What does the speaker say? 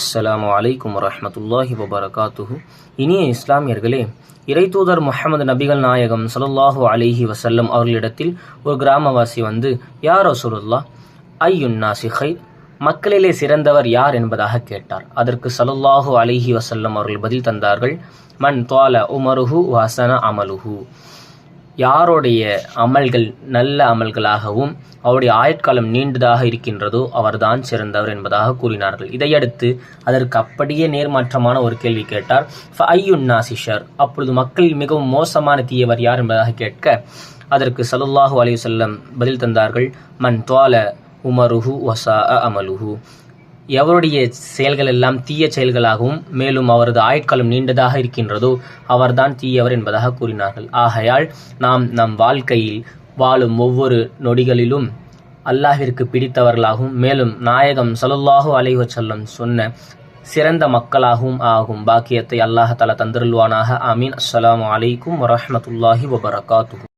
அஸ்லாம் வலைக்கம் வரமத்துல்லாஹி வபரகாத்துஹு. இனிய இஸ்லாமியர்களே இறைத்தூதர் முகமது நபிகள் நாயகம் ஸல்லல்லாஹு அலிஹி வசல்லம் அவர்களிடத்தில் ஒரு கிராமவாசி வந்து யார் ரசூலுல்லாஹ் ஐயுன் நாசி ஹைர் மக்களிலே சிறந்தவர் யார் என்பதாக கேட்டார். அதற்கு ஸல்லல்லாஹு அலிஹி வசல்லம் அவர்கள் பதில் தந்தார்கள் மன் தோல உமருஹு வாசன அமலுஹு. யாருடைய அமல்கள் நல்ல அமல்களாகவும் அவருடைய ஆயுட்காலம் நீண்டதாக இருக்கின்றதோ அவர்தான் சிறந்தவர் என்பதாக கூறினார்கள். இதையடுத்து அதற்கு அப்படியே நேர்மாற்றமான ஒரு கேள்வி கேட்டார். ஐயுன் நாசிஷர் அப்பொழுது மக்கள் மிகவும் மோசமான தீயவர் யார் என்பதாக கேட்க அதற்கு சலுல்லாஹு அலி செல்லம் பதில் தந்தார்கள் மன் துவால உமருஹு வசா அமலுஹு. எவருடைய செயல்கள் எல்லாம் தீய செயல்களாகவும் மேலும் அவரது ஆயுட்காலம் நீண்டதாக இருக்கின்றதோ அவர்தான் தீயவர் என்பதாக கூறினார்கள். ஆகையால் நாம் நம் வாழ்க்கையில் வாழும் ஒவ்வொரு நொடிகளிலும் அல்லாஹிற்கு பிடித்தவர்களாகவும் மேலும் நாயகம் சலுல்லாஹு அலைஹு செல்லம் சொன்ன சிறந்த மக்களாகவும் ஆகும். பாக்கியத்தை அல்லாஹ் தலா தந்திருவானாக அமீன் அஸ்லாம் அலைக்கும் வரமத்துல்லாஹி வபரகாத்து